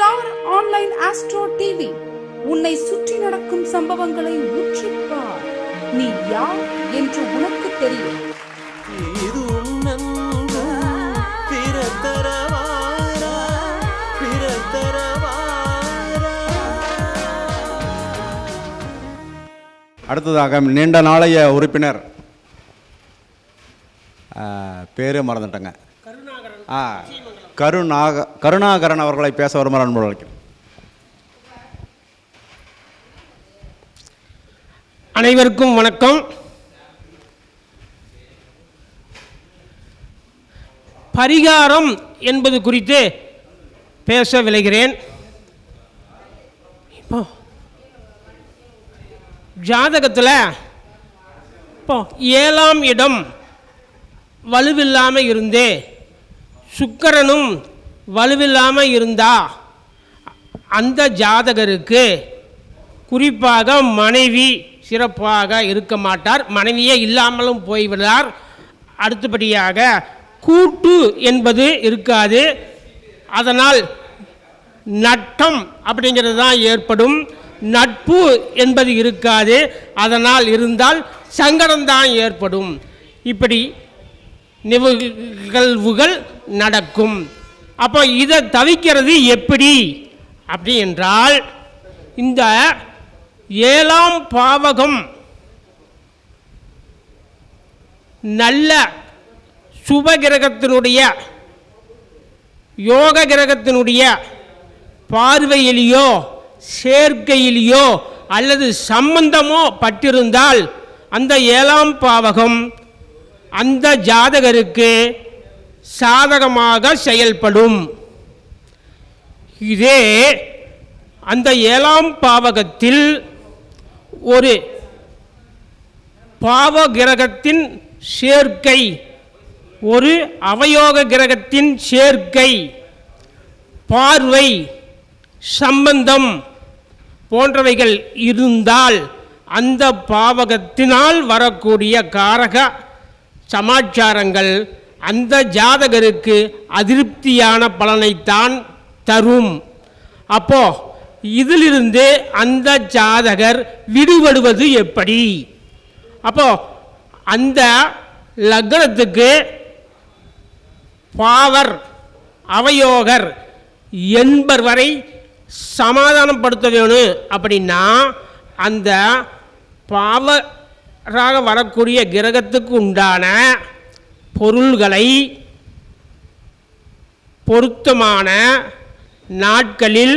Star online astro TV. உன்னை சுற்றி நடக்கும் சம்பவங்களை உற்றிப்பார் நீ யார் என்று உனக்கு தெரியும். இது உன்னன்பு பிறத்தரவாரா பிறத்தரவாரா. அடுத்ததாக நீண்ட நாளைய உறுப்பினர். பேரே மறந்துட்டேங்க. ஆ கருணாக கருணாகரன் அவர்களை பேச வருமாறு அன்பு அழைக்கிறேன் அனைவருக்கும் வணக்கம். பரிகாரம் என்பது குறித்து பேச விளைகிறேன். இப்போ ஜாதகத்தில் இப்போ ஏழாம் இடம் வலுவில்லாமல் இருந்து சுக்கரனும் வலுவில்லாமல் இருந்தா அந்த ஜாதகருக்கு குறிப்பாக மனைவி சிறப்பாக இருக்க மாட்டார். மனைவியே இல்லாமலும் போய்விடார் அடுத்தபடியாக கூட்டு என்பது இருக்காது. அதனால் நட்டம் அப்படிங்கிறது தான் ஏற்படும். நட்பு என்பது இருக்காது. அதனால் இருந்தால் சங்கடம்தான் ஏற்படும். இப்படி நிகழ்வுகள் நடக்கும். அப்போ இதை தவிக்கிறது எப்படி? அப்படி என்றால் இந்த ஏழாம் பாவகம் நல்ல சுபகிரகத்தினுடைய யோக கிரகத்தினுடைய பார்வையிலேயோ சேர்க்கையிலேயோ அல்லது சம்பந்தமோ பட்டிருந்தால் அந்த ஏழாம் பாவகம் அந்த ஜாதகருக்கு சாதகமாக செயல்படும். இதே அந்த ஏழாம் பாவகத்தில் ஒரு பாவ கிரகத்தின் சேர்க்கை ஒரு அவயோக கிரகத்தின் சேர்க்கை பார்வை சம்பந்தம் போன்றவைகள் இருந்தால் அந்த பாவகத்தினால் வரக்கூடிய காரக சமாச்சாரங்கள் அந்த ஜாதகருக்கு அதிருப்தியான பலனைத்தான் தரும். அப்போ இதிலிருந்து அந்த ஜாதகர் விடுபடுவது எப்படி? அப்போ அந்த லக்னத்துக்கு பாவர் அவயோகர் என்பர் வரை சமாதானப்படுத்த வேணும் அப்படின்னா அந்த பாவராக வரக்கூடிய கிரகத்துக்கு உண்டான பொருள்களை பொருத்தமான நாட்களில்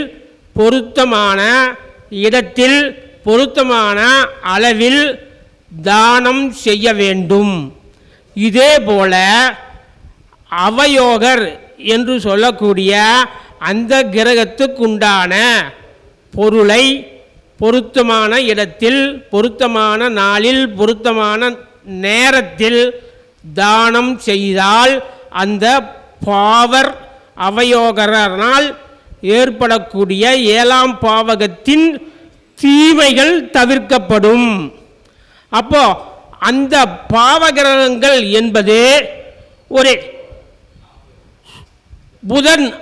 பொருத்தமான இடத்தில் பொருத்தமான அளவில் தானம் செய்ய வேண்டும். இதேபோல அவயோகர் என்று சொல்லக்கூடிய அந்த கிரகத்துக்குண்டான பொருளை பொருத்தமான இடத்தில் பொருத்தமான நாளில் பொருத்தமான நேரத்தில் தானம் செய்தால் அந்த பாவர் அவயோகரனால் ஏற்படக்கூடிய ஏழாம் பாவகத்தின் தீமைகள் தவிர்க்கப்படும். அப்போ அந்த பாவகிரகங்கள் என்பது ஒரு புதன்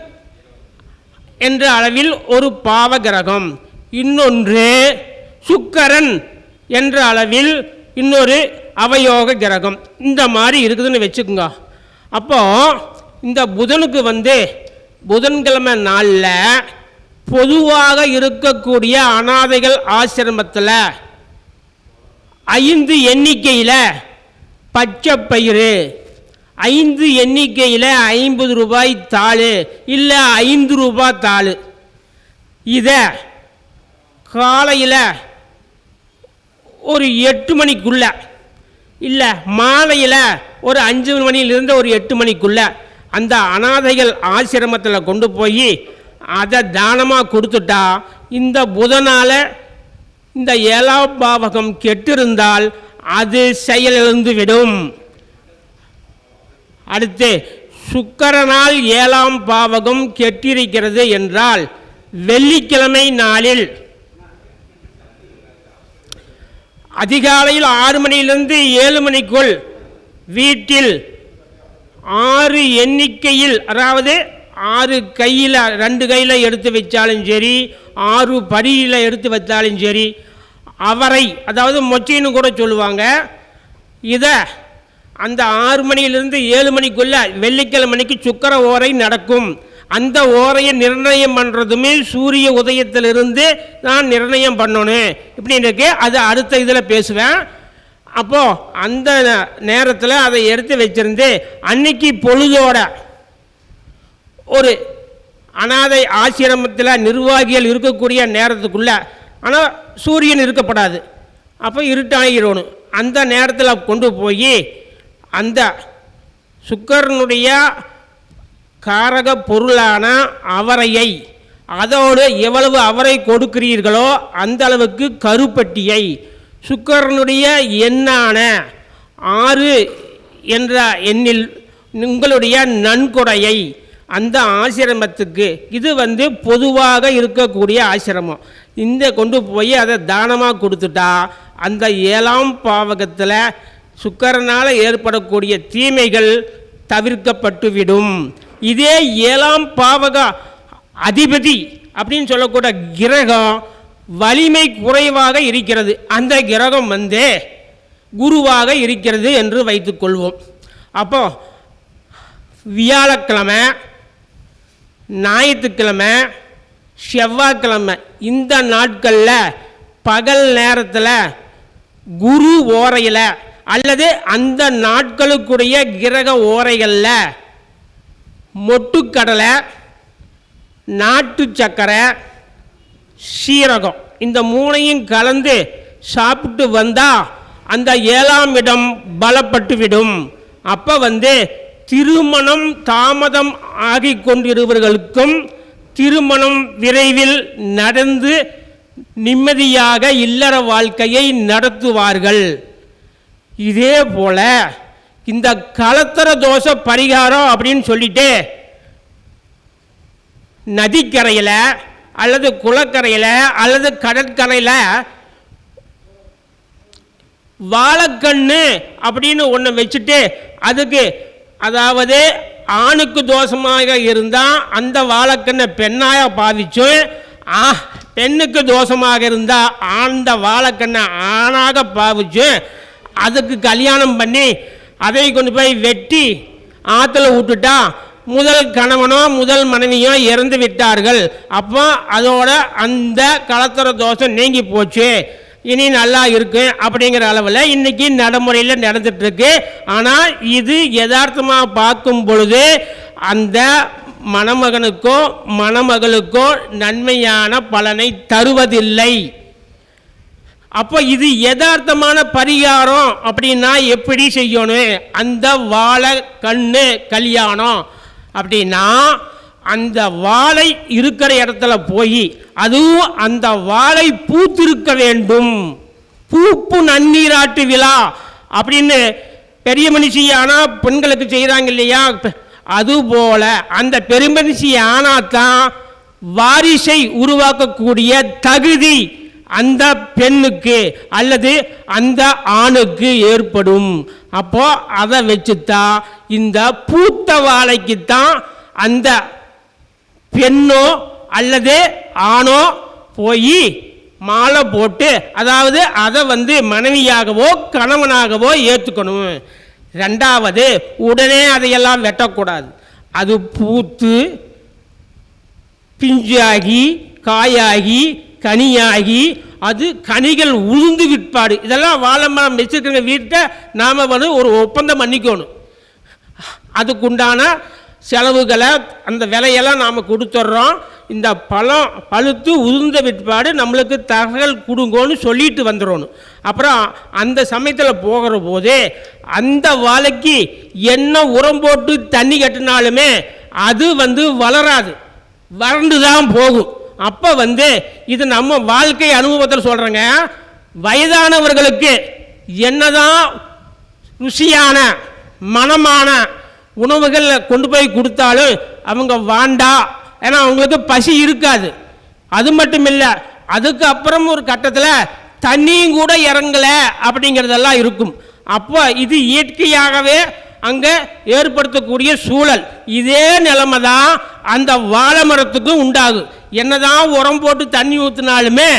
என்ற அளவில் ஒரு பாவகிரகம். இன்னொன்று சுக்கரன் என்ற அளவில் இன்னொரு அவயோக கிரகம். இந்த மாதிரி இருக்குதுன்னு வச்சுக்கோங்க. அப்போது இந்த புதனுக்கு வந்து புதன்கிழமை நாளில் பொதுவாக இருக்கக்கூடிய அனாதைகள் ஆசிரமத்தில் ஐந்து எண்ணிக்கையில் பச்சை பயிறு ஐந்து எண்ணிக்கையில் ஐம்பது ரூபாய் தாள் இல்லை ஐந்து ரூபாய் தாள். இதை காலையில் ஒரு எட்டு மணிக்குள்ளே இல்லை மாலையில் ஒரு அஞ்சு மணியிலிருந்து ஒரு எட்டு மணிக்குள்ள அந்த அனாதைகள் ஆசிரமத்தில் கொண்டு போய் அதை தானமாக கொடுத்துட்டா இந்த புதனால் இந்த ஏழாம் பாவகம் கெட்டிருந்தால் அது செயலிழந்து விடும். அடுத்து சுக்கரனால் ஏழாம் பாவகம் கெட்டிருக்கிறது என்றால் வெள்ளிக்கிழமை நாளில் அதிகாலையில் ஆறு மணியிலிருந்து ஏழு மணிக்குள் வீட்டில் ஆறு எண்ணிக்கையில் அதாவது ஆறு கையில் ரெண்டு கையில் எடுத்து வச்சாலும் சரி ஆறு படியில் எடுத்து வச்சாலும் சரி அவரை அதாவது மொச்சின்னு கூட சொல்லுவாங்க இதை அந்த ஆறு மணியிலிருந்து ஏழு மணிக்குள்ளே வெள்ளிக்கிழமை மணிக்கு சுக்கர ஓரை நடக்கும். அந்த ஓரையை நிர்ணயம் பண்ணுறதுமே சூரிய உதயத்திலிருந்து நான் நிர்ணயம் பண்ணணும். இப்படின்னு இருக்கு. அது அடுத்த இதில் பேசுவேன். அப்போது அந்த நேரத்தில் அதை எடுத்து வச்சிருந்து அன்னைக்கு பொழுதோட ஒரு அனாதை ஆசிரமத்தில் நிர்வாகிகள் இருக்கக்கூடிய நேரத்துக்குள்ளே ஆனால் சூரியன் இருக்கப்படாது. அப்போ இருட்டாகிடணும் அந்த நேரத்தில் கொண்டு போய் அந்த சுக்கரனுடைய காரக பொருளான அவரையை அதோடு எவ்வளவு அவரை கொடுக்கிறீர்களோ அந்த அளவுக்கு கருப்பட்டியை. சுக்கரனுடைய எண்ணான ஆறு என்ற எண்ணில் உங்களுடைய நன்கொடையை அந்த ஆசிரமத்துக்கு இது வந்து பொதுவாக இருக்கக்கூடிய ஆசிரமம். இந்த கொண்டு போய் அதை தானமாக கொடுத்துட்டா அந்த ஏழாம் பாவகத்தில் சுக்கரனால் ஏற்படக்கூடிய தீமைகள் தவிர்க்கப்பட்டுவிடும். இதே ஏழாம் பாவக அதிபதி அப்படின்னு சொல்லக்கூடிய கிரகம் வலிமை குறைவாக இருக்கிறது. அந்த கிரகம் வந்து குருவாக இருக்கிறது என்று வைத்துக்கொள்வோம் அப்போ வியாழக்கிழமை ஞாயிற்றுக்கிழமை செவ்வாய்க்கிழமை இந்த நாட்களில் பகல் நேரத்தில் குரு ஓரையில் அல்லது அந்த நாட்களுக்குடைய கிரக ஓரைகளில் மொட்டுக்கடலை நாட்டு சக்கரை சீரகம். இந்த மூணையும் கலந்து சாப்பிட்டு வந்தால் அந்த ஏழாம் இடம் பலப்பட்டுவிடும். அப்போ வந்து திருமணம் தாமதம் ஆகி கொண்டிருவர்களுக்கும் திருமணம் விரைவில் நடந்து நிம்மதியாக இல்லற வாழ்க்கையை நடத்துவார்கள். இதே போல இந்த கலத்தர தோஷ பரிகாரம் அப்படின்னு சொல்லிட்டு நதிக்கரையில் அல்லது குளக்கரையில் அல்லது கடற்கரையில் வாழைக்கண்ணு அப்படின்னு ஒன்று வச்சுட்டு அதுக்கு அதாவது ஆணுக்கு தோஷமாக இருந்தால் அந்த வாழைக்கண்ணை பெண்ணாக பாவிச்சும் ஆ பெண்ணுக்கு தோஷமாக இருந்தால் அந்த வாழைக்கண்ணை ஆணாக பாவிச்சும் அதுக்கு கல்யாணம் பண்ணி அதை கொண்டு போய் வெட்டி ஆற்றுல விட்டுட்டா முதல் கணவனோ முதல் மனைவியோ இறந்து விட்டார்கள். அப்போ அதோட அந்த கலத்தர தோஷம் நீங்கி போச்சு. இனி நல்லா இருக்கு அப்படிங்கிற அளவில் இன்றைக்கி நடைமுறையில் நடந்துகிட்ருக்கு ஆனால் இது யதார்த்தமாக பார்க்கும் பொழுது அந்த மணமகனுக்கோ மணமகளுக்கோ நன்மையான பலனை தருவதில்லை. அப்போ இது யதார்த்தமான பரிகாரம் அப்படின்னா எப்படி செய்யணும்? அந்த வாழை கண்ணு கல்யாணம் அப்படின்னா அந்த வாழை இருக்கிற இடத்துல போய் அதுவும் அந்த வாழை பூத்திருக்க வேண்டும். பூப்பு நன்னீராட்டு விழா அப்படின்னு பெரிய மனுஷி ஆனால் பெண்களுக்கு செய்கிறாங்க இல்லையா? அதுபோல் அந்த பெருமனுஷி ஆனால் தான் வாரிசை உருவாக்கக்கூடிய தகுதி அந்த பெண்ணுக்கு அல்லது அந்த ஆணுக்கு ஏற்படும். அப்போ அதை வச்சுத்தான் இந்த பூத்த வாழைக்குத்தான் அந்த பெண்ணோ அல்லது ஆணோ போய் மாலை போட்டு அதாவது அதை வந்து மனைவியாகவோ கணவனாகவோ ஏற்றுக்கணும் ரெண்டாவது உடனே அதையெல்லாம் வெட்டக்கூடாது. அது பூத்து பிஞ்சாகி காயாகி கனியாகி அது கனிகள் உளுந்து விற்பாடு. இதெல்லாம் வாழை மரம் வச்சுருக்கிற வீட்டை நாம் வந்து ஒரு ஒப்பந்தம் பண்ணிக்கணும். அதுக்குண்டான செலவுகளை அந்த விலையெல்லாம் நாம் கொடுத்துட்றோம். இந்த பழம் பழுத்து உதிர்ந்த விற்பாடு நம்மளுக்கு தகவல் கொடுங்கோன்னு சொல்லிட்டு வந்துடணும். அப்புறம் அந்த சமயத்தில் போகிற போதே அந்த வாழைக்கு என்ன உரம் போட்டு தண்ணி கட்டினாலுமே அது வந்து வளராது. வறண்டு தான் போகும். அப்போ வந்து இது நம்ம வாழ்க்கை அனுபவத்தில் சொல்கிறேங்க வயதானவர்களுக்கு என்னதான் ருசியான மனமான உணவுகள் கொண்டு போய் கொடுத்தாலும் அவங்க வாண்டா. ஏன்னா அவங்களுக்கு பசி இருக்காது. அது மட்டும் இல்லை அதுக்கு அப்புறம் ஒரு கட்டத்தில் தண்ணியும் கூட இறங்கலை அப்படிங்கிறதெல்லாம் இருக்கும். அப்போ இது இயற்கையாகவே அங்கே ஏற்படுத்தக்கூடிய சூழல். இதே நிலைமை தான் அந்த வாழை மரத்துக்கும் உண்டாகும் என்னதான் உரம் போட்டு தண்ணி ஊற்றினாலுமே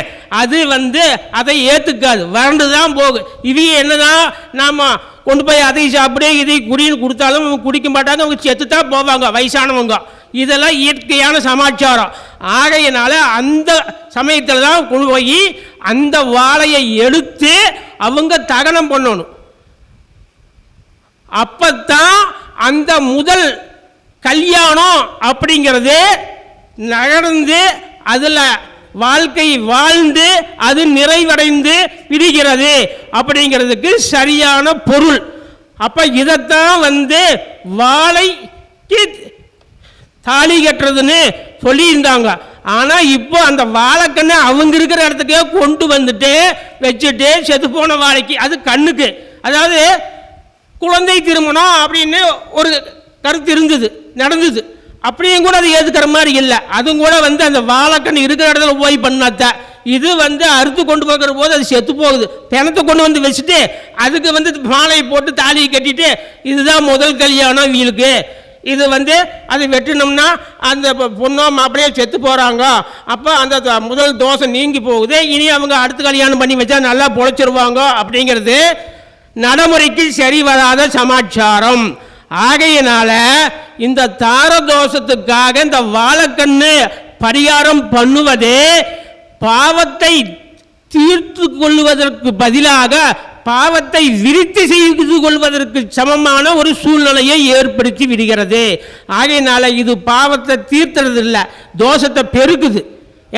அது வந்து அதை ஏற்றுக்காது வறண்டு தான் போகும் இவங்க என்னதான் நாம் கொண்டு போய் அதை சாப்பிடு இதை குடின்னு கொடுத்தாலும் அவங்க குடிக்க மாட்டாங்க. அவங்க செத்து தான் போவாங்க வயசானவங்க. இதெல்லாம் இயற்கையான சமாச்சாரம். ஆகையினால அந்த சமயத்தில் தான் கொண்டு போய் அந்த வாழையை எடுத்து அவங்க தகனம் பண்ணணும். அப்பத்தான் அந்த முதல் கல்யாணம் அப்படிங்கிறது நகர்ந்து அதில் வாழ்க்கை வாழ்ந்து அது நிறைவடைந்து விடுகிறது அப்படிங்கிறதுக்கு சரியான பொருள். அப்போ இதைத்தான் வந்து வாழைக்கு தாலி கட்டுறதுன்னு சொல்லியிருந்தாங்க. ஆனால் இப்போ அந்த வாழைக்கண்ணை அவங்க இருக்கிற இடத்துக்கே கொண்டு வந்துட்டு வச்சுட்டு செத்து போன வாழைக்கு அது கண்ணுக்கு. அதாவது குழந்தை திருமணம் அப்படின்னு ஒரு கருத்து இருந்தது நடந்தது. அப்படியும் கூட அது ஏற்றுக்கிற மாதிரி இல்லை. அதுவும் கூட வந்து அந்த வாழைக்கண் இருக்கிற இடத்துல போய் பண்ணாத்த இது வந்து அறுத்து கொண்டு போகிற போது அது செத்து போகுது. பிணத்தை கொண்டு வந்து வச்சுட்டு அதுக்கு வந்து மாலையை போட்டு தாலியை கட்டிட்டு இதுதான் முதல் கல்யாணம் இவங்களுக்கு. இது வந்து அது வெட்டினோம்னா அந்த பொ- பொண்ணோ மாப்பிளையோ செத்து போகிறாங்க அப்போ அந்த முதல் தோசை நீங்கி போகுது. இனி அவங்க அடுத்த கல்யாணம் பண்ணி வச்சா நல்லா பொழைச்சிருவாங்க அப்படிங்கிறது நடைமுறைக்கு சரி வராத சமாச்சாரம். ஆகையினால இந்த தாரதோஷத்துக்காக இந்த வாழைக்கண்ணு பரிகாரம் பண்ணுவதே பாவத்தை தீர்த்து கொள்வதற்கு பதிலாக பாவத்தை விருத்தி செய்து கொள்வதற்கு சமமான ஒரு சூழ்நிலையை ஏற்படுத்தி விடுகிறது. ஆகையினால இது பாவத்தை தீர்த்துறது இல்லை தோஷத்தை பெருக்குது.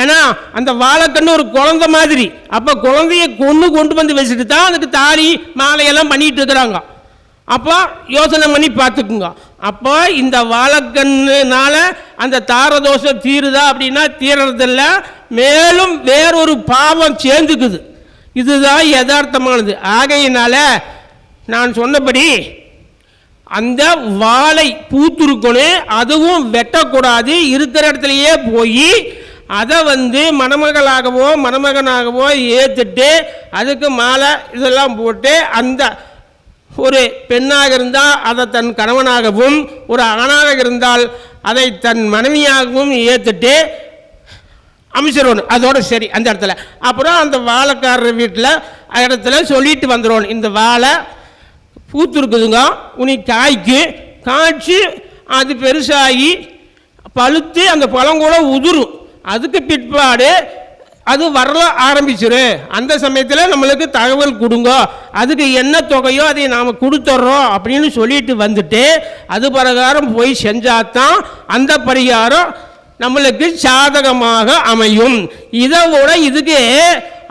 ஏன்னா அந்த வாழைக்கண்ணு ஒரு குழந்தை மாதிரி. அப்போ குழந்தைய கொண்டு கொண்டு வந்து வச்சுட்டு தான் அதுக்கு தாலி மாலையெல்லாம் பண்ணிட்டு இருக்கிறாங்க. அப்போ யோசனை பண்ணி பார்த்துக்குங்க. அப்போ இந்த வாழைக்கண்ணுனால அந்த தாரதோஷம் தீருதா அப்படின்னா தீரறதில்ல. மேலும் வேறொரு பாவம் சேர்ந்துக்குது. இதுதான் யதார்த்தமானது. ஆகையினால நான் சொன்னபடி அந்த வாழை பூத்துருக்கணும். அதுவும் வெட்டக்கூடாது. இருக்கிற இடத்துலையே போய் அதை வந்து மணமகளாகவோ மணமகனாகவோ ஏற்றுட்டு அதுக்கு மாலை இதெல்லாம் போட்டு அந்த ஒரு பெண்ணாக இருந்தால் அதை தன் கணவனாகவும் ஒரு ஆணாக இருந்தால் அதை தன் மனைவியாகவும் ஏற்றுட்டு அமைச்சிடணும் அதோட சரி அந்த இடத்துல. அப்புறம் அந்த வாழைக்காரர் வீட்டில் இடத்துல சொல்லிட்டு வந்துடணும் இந்த வாழை பூத்துருக்குதுங்க. உனி காய்க்கு காய்ச்சி அது பெருசாகி பழுத்து அந்த பழம் கூட உதிரும். அதுக்கு பிற்பாடு அது வரல ஆரம்பிச்சிரு. அந்த சமயத்தில் நம்மளுக்கு தகவல் கொடுங்க. அதுக்கு என்ன தொகையோ அதை நாம் கொடுத்துட்றோம் அப்படின்னு சொல்லிட்டு வந்துட்டு அது பிரகாரம் போய் செஞ்சாதான் அந்த பரிகாரம் நம்மளுக்கு சாதகமாக அமையும். இதை விட இதுக்கு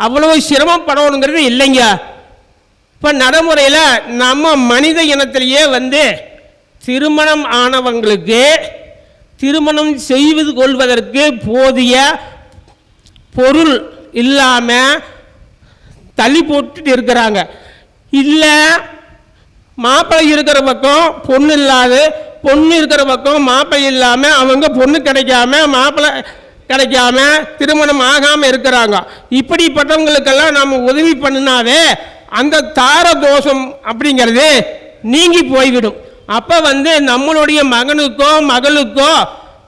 அவ்வளவு சிரமப்படணுங்கிறது இல்லைங்க. இப்போ நடைமுறையில் நம்ம மனித இனத்திலேயே வந்து திருமணம் ஆனவங்களுக்கு திருமணம் செய்து கொள்வதற்கு போதிய பொருள் இல்லாமல் தள்ளி போட்டுட்டு இருக்கிறாங்க. இல்லை மாப்பிள்ளை இருக்கிற பக்கம் பொண்ணு இல்லாது பொண்ணு இருக்கிற பக்கம் மாப்பிள்ளை இல்லாமல் அவங்க பொண்ணு கிடைக்காம மாப்பிள்ளை கிடைக்காம திருமணம் ஆகாமல் இருக்கிறாங்க. இப்படிப்பட்டவங்களுக்கெல்லாம் நம்ம உதவி பண்ணினாவே அந்த தார தோஷம் அப்படிங்கிறது நீங்கி போய்விடும். அப்போ வந்து நம்மளுடைய மகனுக்கோ மகளுக்கோ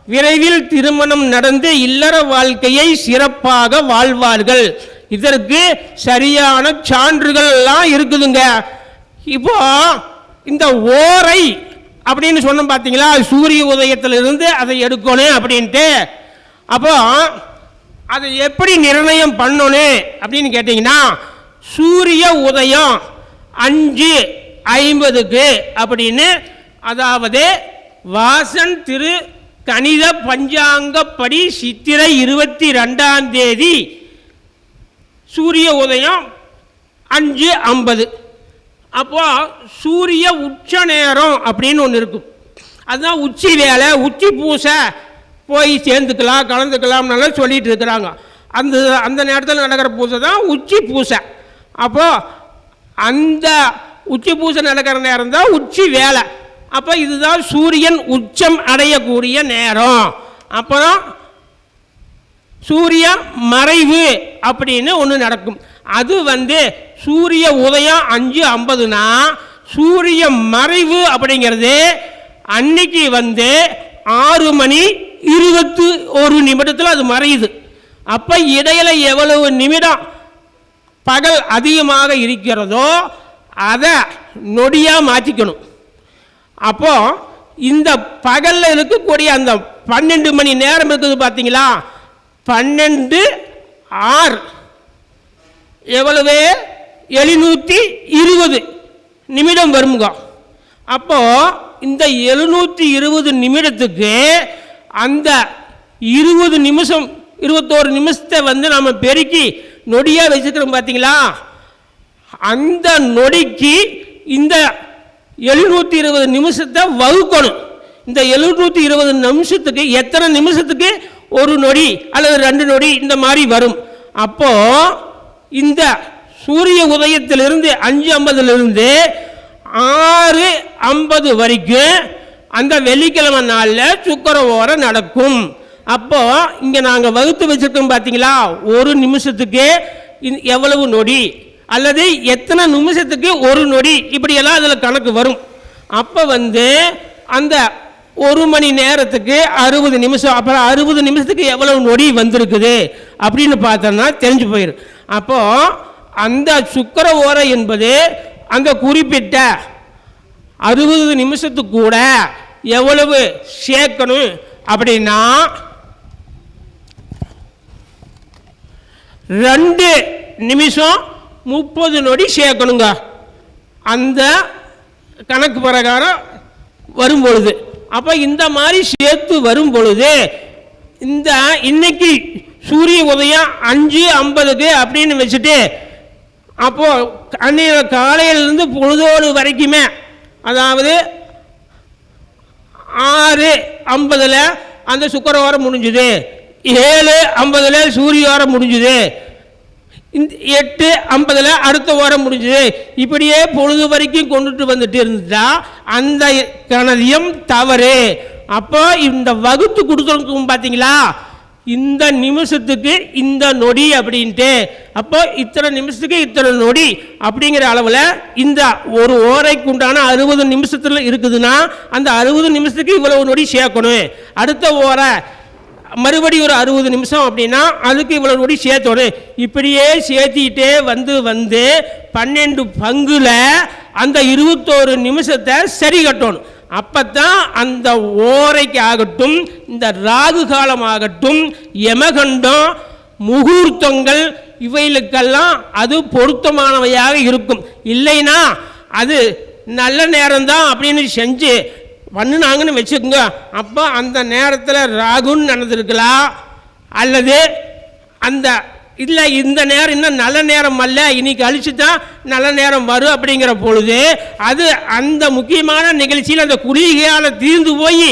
விரைவில் திருமணம் நடந்து இல்லற வாழ்க்கையை சிறப்பாக வாழ்வார்கள். இதற்கு சரியான சான்றுகள் எல்லாம் இருக்குதுங்க. இப்போ இந்த ஓரை அப்படின்னு சொன்னோம் பார்த்தீங்களா? சூரிய உதயத்திலிருந்து அதை எடுக்கணும் அப்படின்ட்டு. அப்போ அதை எப்படி நிர்ணயம் பண்ணணும் அப்படின்னு கேட்டிங்கன்னா சூரிய உதயம் அஞ்சு ஐம்பதுக்கு அப்படின்னு அதாவது வாசன் திரு கணித பஞ்சாங்கப்படி சித்திரை இருபத்தி ரெண்டாம் தேதி சூரிய உதயம் அஞ்சு ஐம்பது. அப்போ சூரிய உச்ச நேரம் அப்படின்னு ஒன்று இருக்கும். அதுதான் உச்சி வேலை உச்சி பூசை போய் சேர்ந்துக்கலாம் கலந்துக்கலாம்னால சொல்லிட்டு இருக்கிறாங்க. அந்த அந்த நேரத்தில் நடக்கிற பூசை தான் உச்சி பூசை. அப்போது அந்த உச்சி பூசை நடக்கிற நேரம் தான் உச்சி வேலை. அப்போ இதுதான் சூரியன் உச்சம் அடையக்கூடிய நேரம். அப்புறம் சூரிய மறைவு அப்படின்னு ஒன்று நடக்கும். அது வந்து சூரிய உதயம் அஞ்சு ஐம்பதுனா சூரிய மறைவு அப்படிங்கிறது அன்னைக்கு வந்து ஆறு மணி இருபத்து ஒரு நிமிடத்தில் அது மறையுது. அப்போ இடையில் எவ்வளவு நிமிடம் பகல் அதிகமாக இருக்கிறதோ அதை நொடியாக மாற்றிக்கணும். அப்போ இந்த பகலில் இருக்கக்கூடிய அந்த பன்னெண்டு மணி நேரம் இருக்குது பார்த்தீங்களா பன்னெண்டு ஆறு. எவ்வளவு? எழுநூற்றி இருபது நிமிடம் வருங்க அப்போது இந்த எழுநூற்றி இருபது நிமிடத்துக்கு அந்த இருபது நிமிஷம் இருபத்தோரு நிமிஷத்தை வந்து நம்ம பெருக்கி நொடியாக வச்சுக்கிறோம் பார்த்தீங்களா அந்த நொடிக்கு இந்த எழுநூற்றி இருபது நிமிஷத்தை வகுக்கணும். இந்த எழுநூற்றி இருபது நிமிஷத்துக்கு எத்தனை நிமிஷத்துக்கு? ஒரு நொடி அல்லது ரெண்டு நொடி இந்த மாதிரி வரும். அப்போ இந்த சூரிய உதயத்திலிருந்து அஞ்சு ஐம்பதுலேருந்து ஆறு ஐம்பது வரைக்கும் அந்த வெள்ளிக்கிழமை நாளில் சுக்கர ஓரம் நடக்கும். அப்போ இங்கே நாங்கள் வகுத்து வச்சுருக்கோம் பார்த்தீங்களா ஒரு நிமிஷத்துக்கு இந்த- எவ்வளவு நொடி? அல்லது எத்தனை நிமிஷத்துக்கு ஒரு நொடி? இப்படியெல்லாம் அதில் கணக்கு வரும். அப்போ வந்து அந்த ஒரு மணி நேரத்துக்கு அறுபது நிமிஷம் அப்புறம் அறுபது நிமிஷத்துக்கு எவ்வளவு நொடி வந்திருக்குது அப்படின்னு பார்த்தோம்னா தெரிஞ்சு போயிடும் அப்போது அந்த சுக்கர ஓரை என்பது அந்த குறிப்பிட்ட அறுபது நிமிஷத்துக்கு கூட எவ்வளவு சேர்க்கணும் அப்படின்னா ரெண்டு நிமிஷம் முப்பது நொடி சேர்க்கணுங்க. அந்த கணக்கு பிரகாரம் வரும் பொழுது. அப்போ இந்த மாதிரி சேர்த்து வரும் பொழுது இந்த இன்னைக்கு சூரிய உதயம் அஞ்சு ஐம்பதுக்கு அப்படின்னு வச்சுட்டு அப்போது அன்னைய காலையிலேருந்து பொழுதோடு வரைக்குமே அதாவது ஆறு ஐம்பதில் அந்த சுக்கரவாரம் முடிஞ்சுது. ஏழு ஐம்பதில் சூரிய வாரம் முடிஞ்சுது. எட்டு ஐம்பதில் அடுத்த வாரம் முடிஞ்சுது. இப்படியே பொழுது வரைக்கும் கொண்டுட்டு வந்துட்டு இருந்துட்டா அந்த கணதியம் தவறு. அப்போ இந்த வகுத்து கொடுக்குறதுக்கும் பார்த்தீங்களா இந்த நிமிஷத்துக்கு இந்த நொடி அப்படின்ட்டு. அப்போ இத்தனை நிமிஷத்துக்கு இத்தனை நொடி அப்படிங்கிற அளவில் இந்த ஒரு ஓரைக்கு உண்டான அறுபது நிமிஷத்தில் இருக்குதுன்னா அந்த அறுபது நிமிஷத்துக்கு இவ்வளவு நொடி சேர்க்கணும். அடுத்த ஓரை மறுபடி ஒரு அறுபது நிமிஷம் அப்படின்னா அதுக்கு இவ்வளவு நொடி சேர்த்தோடு. இப்படியே சேர்த்திக்கிட்டே வந்து வந்து பன்னெண்டு பங்குல அந்த இருபத்தோரு நிமிஷத்தை சரி கட்டணும். அப்பத்தான் அந்த ஓரைக்கு ஆகட்டும் இந்த ராகு காலம் ஆகட்டும் யமகண்டம் முகூர்த்தங்கள் இவைகளுக்கெல்லாம் அது பொருத்தமானவையாக இருக்கும். இல்லைன்னா அது நல்ல நேரம்தான் அப்படின்னு செஞ்சு பண்ணுனாங்கன்னு வச்சுக்கோங்க. அப்போ அந்த நேரத்தில் ராகுன்னு நடந்திருக்கலாம் அல்லது அந்த இல்லை இந்த நேரம் இன்னும் நல்ல நேரம் அல்ல இன்னைக்கு கழிச்சு தான் நல்ல நேரம் வரும் அப்படிங்கிற பொழுது அது அந்த முக்கியமான நிகழ்ச்சியில் அந்த குறுகையால் தீர்ந்து போய்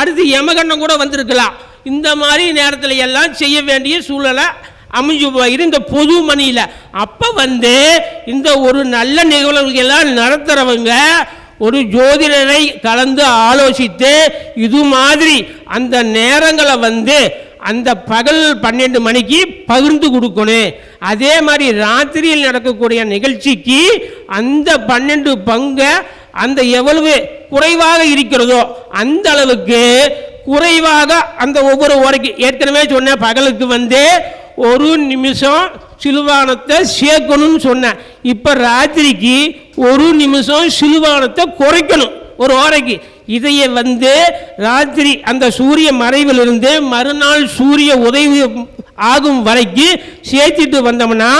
அடுத்து யமகண்டம் கூட வந்திருக்கலாம் இந்த மாதிரி நேரத்தில் எல்லாம் செய்ய வேண்டிய சூழலை அமைஞ்சு போயிரு இந்த பொது மணியில். அப்போ வந்து இந்த ஒரு நல்ல நிகழ்வுகளெல்லாம் நடத்துகிறவங்க ஒரு ஜோதிடரை கலந்து ஆலோசித்து இது மாதிரி அந்த நேரங்களை வந்து அந்த பகல் பன்னெண்டு மணிக்கு பகிர்ந்து கொடுக்கணும். அதே மாதிரி ராத்திரியில் நடக்கக்கூடிய நிகழ்ச்சிக்கு அந்த பன்னெண்டு பங்கை அந்த எவ்வளவு குறைவாக இருக்கிறதோ அந்த அளவுக்கு குறைவாக அந்த ஒவ்வொரு உரைக்கு ஏற்கனவே சொன்ன பகலுக்கு வந்து ஒரு நிமிஷம் சிலுவானத்தை சேர்க்கணும்னு சொன்னேன். இப்போ ராத்திரிக்கு ஒரு நிமிஷம் சிலுவானத்தை குறைக்கணும். ஒரு ஓரைக்கு இதையே வந்து ராத்திரி அந்த சூரிய மறைவிலிருந்து மறுநாள் சூரிய உதவி ஆகும் வரைக்கும் சேர்த்துட்டு வந்தோம்னா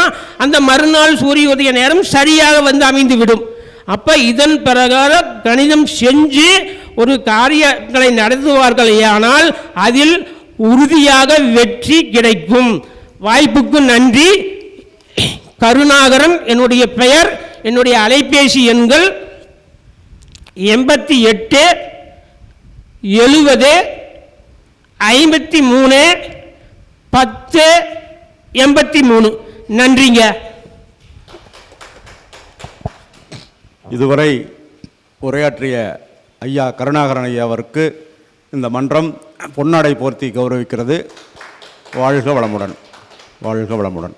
அந்த மறுநாள் சூரிய உதய நேரம் சரியாக வந்து அமைந்து விடும். அப்போ இதன் பிரகாரம் கணிதம் செஞ்சு ஒரு காரியங்களை நடத்துவார்கள் ஆனால் அதில் உறுதியாக வெற்றி கிடைக்கும். வாய்ப்புக்கு நன்றி. கருணாகரன் என்னுடைய பெயர் என்னுடைய அலைபேசி எண்கள் எண்பத்தி எட்டு எழுபது ஐம்பத்தி மூணு பத்து எண்பத்தி மூணு. நன்றிங்க. இதுவரை உரையாற்றிய ஐயா கருணாகரன் ஐயா அவருக்கு இந்த மன்றம் பொன்னாடை போர்த்தி கௌரவிக்கிறது. வாழ்க வளமுடன். வாழ்க வளமுடன்.